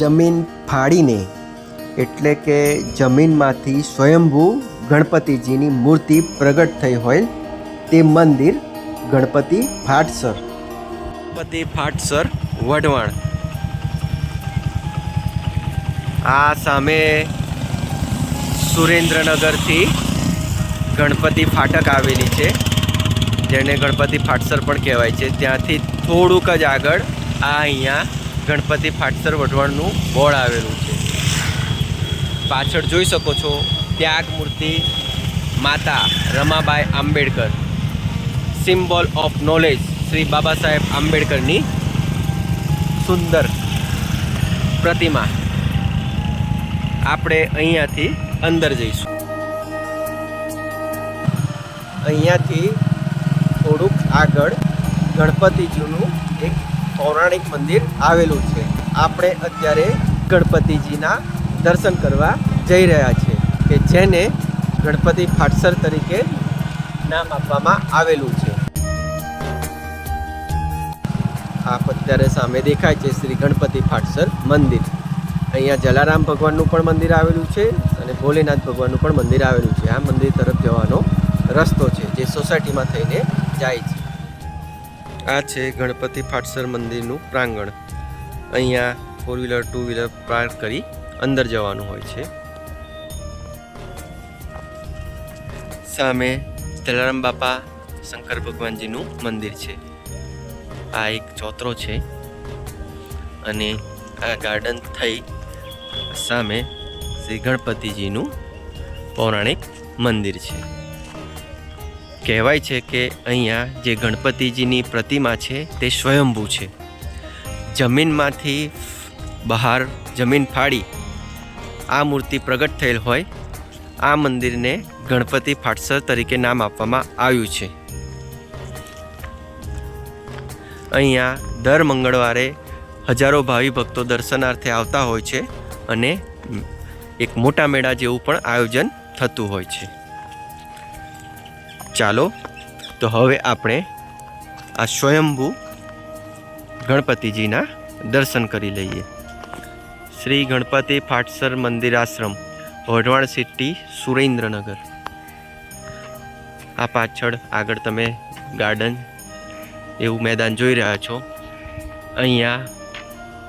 જમીન ફાડીને, એટલે કે જમીનમાંથી સ્વયંભૂ ગણપતિજીની મૂર્તિ પ્રગટ થઈ હોય, તે મંદિર ગણપતિ ફાટસર. ગણપતિ ફાટસર વઢવાણ. આ સામે સુરેન્દ્રનગરથી ગણપતિ ફાટક આવેલી છે, જેને ગણપતિ ફાટસર પણ કહેવાય છે. ત્યાંથી થોડુંક જ આગળ આ અહીંયા ગણપતિ ફાટસર વઢવાણનું બોર્ડ આવેલું છે. પાછળ જોઈ શકો છો ત્યાગ મૂર્તિ માતા Ramabai Ambedkar. Symbol of knowledge Shri Baba Saheb આંબેડકરની સુંદર પ્રતિમા. આપણે અહીંયાથી અંદર જઈશું. અહીંયાથી થોડુંક આગળ ગણપતિજીનું એક પૌરાણિક મંદિર આવેલું છે. આપણે અત્યારે ગણપતિજીના દર્શન કરવા જઈ રહ્યા છીએ કે જેને ગણપતિ ફાટસર તરીકે નામ આપવામાં આવેલું છે. આપ અત્યારે સામે દેખાય છે શ્રી ગણપતિ ફાટસર મંદિર. અહીંયા જલારામ ભગવાનનું પણ મંદિર આવેલું છે અને ભોલેનાથ ભગવાનનું પણ મંદિર આવેલું છે. આ મંદિર તરફ જવાનો રસ્તો છે જે સોસાયટીમાં થઈને જાય છે. આ છે ગણપતિ ફાટસર મંદિરનું પ્રાંગણ. અહીંયા four wheeler two wheeler park કરી અંદર જવાનું હોય છે. સામે જલારામ બાપા, શંકર ભગવાનજીનું મંદિર છે. આ એક ચોતરો છે અને આ ગાર્ડન થઈ સામે શ્રી ગણપતિજીનું પૌરાણિક મંદિર છે. કહેવાય છે કે અહીંયા જે ગણપતિજીની પ્રતિમા છે તે સ્વયંભૂ છે. જમીનમાંથી બહાર જમીન ફાડી આ મૂર્તિ પ્રગટ થયેલ હોય, આ મંદિરને ગણપતિ ફાટસર તરીકે નામ આપવામાં આવ્યું છે. અહીંયા દર મંગળવારે હજારો ભાવિ ભક્તો દર્શનાર્થે આવતા હોય છે અને એક મોટા મેળા જેવું પણ આયોજન થતું હોય છે. ચાલો. તો હવે આપણે આ સ્વયંભૂ ગણપતિજીના દર્શન કરી લઈએ. શ્રી ગણપતિ ફાટસર મંદિર આશ્રમ વઢવાણ સિટી, સુરેન્દ્રનગર. આ પાછળ આગળ તમે ગાર્ડન એવું મેદાન જોઈ રહ્યા છો. અહીંયા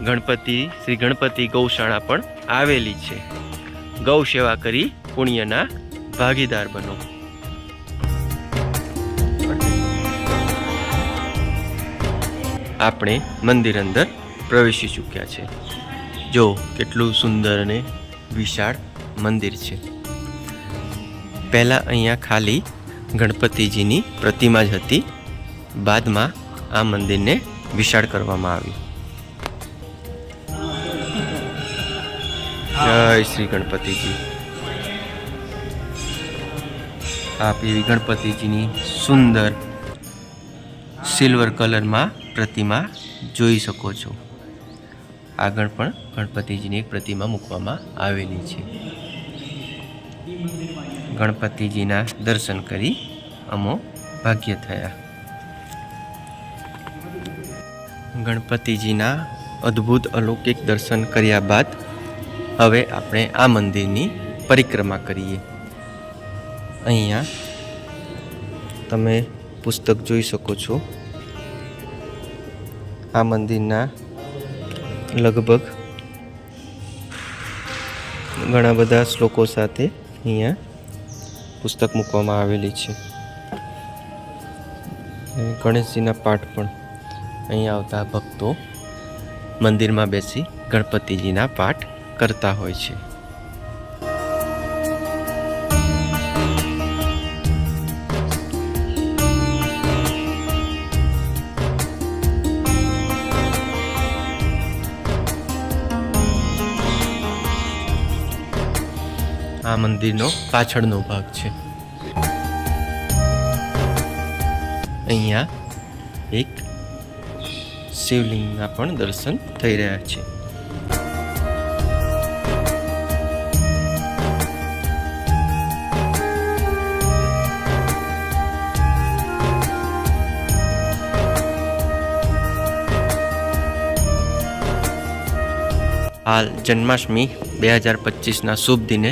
ગણપતિ, શ્રી ગણપતિ ગૌશાળા પણ આવેલી છે. ગૌ સેવા કરી પુણ્યના ભાગીદાર બનો. આપણે મંદિર અંદર પ્રવેશી ચૂક્યા છે. જો કેટલું સુંદર અને વિશાળ મંદિર છે. પહેલાં અહીંયા ખાલી ગણપતિજીની પ્રતિમા જ હતી. બાદમાં આ મંદિરને વિશાળ કરવામાં આવ્યું જય શ્રી ગણપતિજી. આપ એવી ગણપતિજીની સુંદર સિલ્વર કલરમાં પ્રતિમા જોઈ શકો છો. આગળ પણ ગણપતિજીની એક પ્રતિમા મૂકવામાં આવેલી છે. ગણપતિજીના દર્શન કરી અમો ભાગ્ય થયા. ગણપતિજીના અદ્ભુત અલૌકિક દર્શન કર્યા બાદ હવે આપણે આ મંદિરની પરિક્રમા કરીએ. અહીંયા તમે પુસ્તક જોઈ શકો છો. આ મંદિરના લગભગ ઘણા બધા શ્લોકો સાથે અહીંયા પુસ્તક મૂકવામાં આવેલી છે. ગણેશજીના પાઠ પણ અહીં આવતા ભક્તો મંદિરમાં બેસી ગણપતિજીના પાઠ કરતા હોય છે. આ મંદિરનો પાછળનો ભાગ છે. અહીંયા એક શિવલિંગના પણ દર્શન થઈ રહ્યા છે. હાલ જન્માષ્ટમી બે હજાર પચીસના શુભ દિને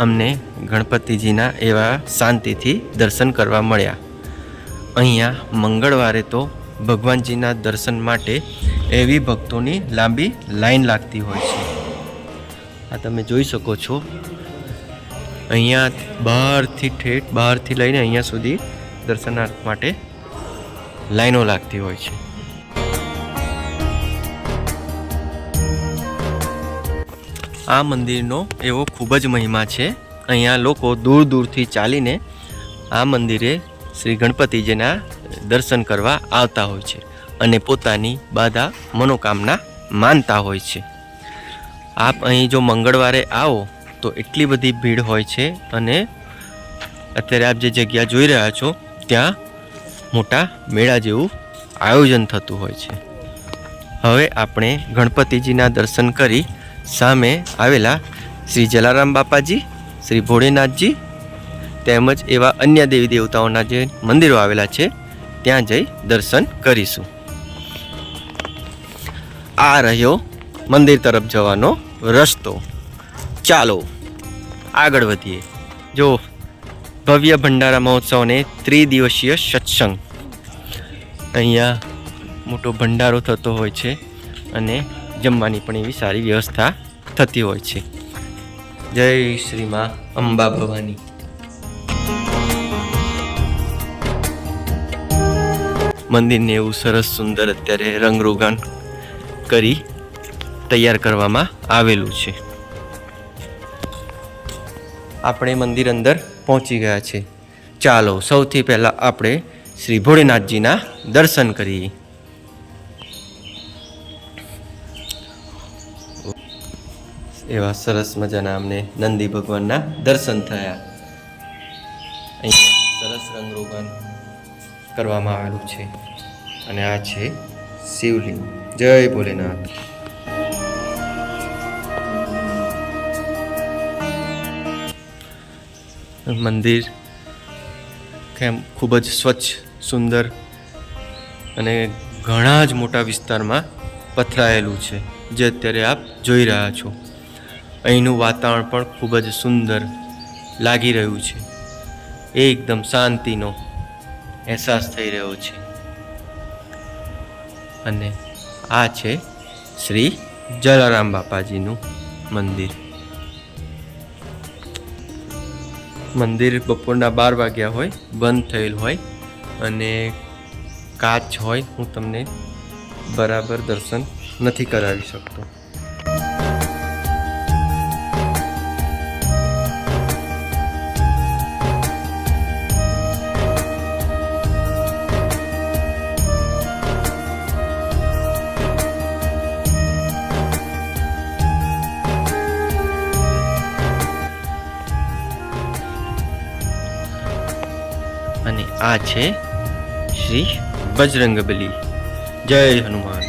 અમને ગણપતિજીના એવા શાંતિથી દર્શન કરવા મળ્યા. અહીંયા મંગળવારે તો ભગવાનજીના દર્શન માટે એવી ભક્તોની લાંબી લાઈન લાગતી હોય છે. આ તમે જોઈ શકો છો. અહીંયા બહારથી ઠેઠ, બહારથી લઈને અહીંયા સુધી દર્શનાર્થ માટે લાઈનો લાગતી હોય છે. આ મંદિરનો એવો ખૂબ જ મહિમા છે. અહીંયા લોકો દૂર દૂરથી ચાલીને આ મંદિરે શ્રી ગણપતિજીના દર્શન કરવા આવતા હોય છે અને પોતાની બાધા મનોકામના માનતા હોય છે. આપ અહીં જો મંગળવારે આવો તો એટલી બધી ભીડ હોય છે અને અત્યારે આપ જે જગ્યા જોઈ રહ્યા છો ત્યાં મોટા મેળા જેવું આયોજન થતું હોય છે. હવે આપણે ગણપતિજીના દર્શન કરી સામે આવેલા શ્રી જલારામ બાપાજી, શ્રી ભોળેનાથજી તેમજ એવા અન્ય દેવી દેવતાઓના જે મંદિરો આવેલા છે, ત્યાં જઈ દર્શન કરીશું. આ રહ્યો મંદિર તરફ જવાનો રસ્તો. ચાલો, આગળ વધીએ. જો, ભવ્ય ભંડારા મહોત્સવને ત્રિદિવસીય સત્સંગ. અહીંયા મોટો ભંડારો થતો હોય છે અને જમવાની પણ એવી સારી વ્યવસ્થા થતી હોય છે. જય શ્રી મા અંબા ભવાની. મંદિરને એવું સરસ સુંદર અત્યારે રંગરોગાન કરી તૈયાર કરવામાં આવેલું છે. આપણે મંદિર અંદર પહોંચી ગયા છે. ચાલો, સૌથી પહેલાં આપણે શ્રી ભોળેનાથજીના દર્શન કરીએ. એવા સરસ મજાના અમને નંદી ભગવાનના દર્શન થયા. અહીં સરસ રંગરોગન કરવામાં આવેલું છે. અને આ છે શિવલિંગ. જય ભોલેનાથ. મંદિર કેમ ખૂબ જ સ્વચ્છ, સુંદર અને ઘણા જ મોટા વિસ્તારમાં પથરાયેલું છે. જે અત્યારે આપ જોઈ રહ્યા છો. અહીંનું વાતાવરણ પણ ખૂબ જ સુંદર લાગી રહ્યું છે. એકદમ શાંતિનો અહેસાસ થઈ રહ્યો છે. અને આ છે શ્રી જલારામ બાપાજીનું મંદિર. મંદિર બપોરના બાર વાગ્યા હોય, બંધ થયેલ હોય અને કાચ હોય, હું તમને બરાબર દર્શન નથી કરાવી શકતો. અને આ છે શ્રી બજરંગબલી. જય હનુમાન.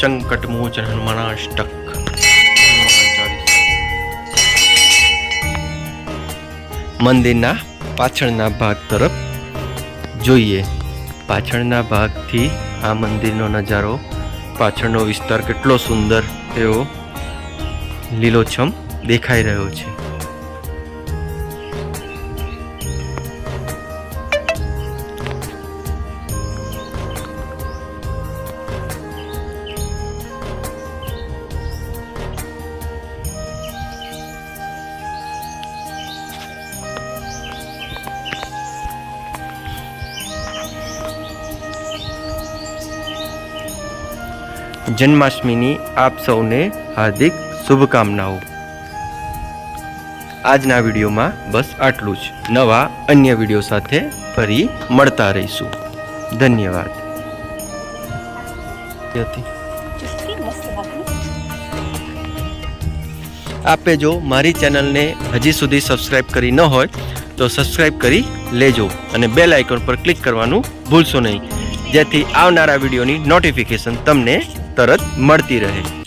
સંકટ મોચન હનુમાનાષ્ટક. મંદિરના પાછળના ભાગ તરફ જોઈએ. પાછળના ભાગથી આ મંદિરનો નજારો પાછળનો વિસ્તાર કેટલો સુંદર એવો લીલોછમ દેખાઈ રહ્યો છે. જન્માષ્ટમીની આપ સૌને હાર્દિક શુભકામનાઓ. આજના વિડીયોમાં બસ આટલું જ. નવા અન્ય વીડિયો સાથે ફરી મળતા રહીશું. ધન્યવાદ. આપે જો મારી ચેનલને હજી સુધી સબસ્ક્રાઇબ કરી ન હોય તો સબસ્ક્રાઇબ કરી લેજો અને બેલ આઇકોન પર ક્લિક કરવાનું ભૂલશો નહીં. જેથી આવનારા વિડીયોની નોટિફિકેશન તમને તરત મળતી રહે.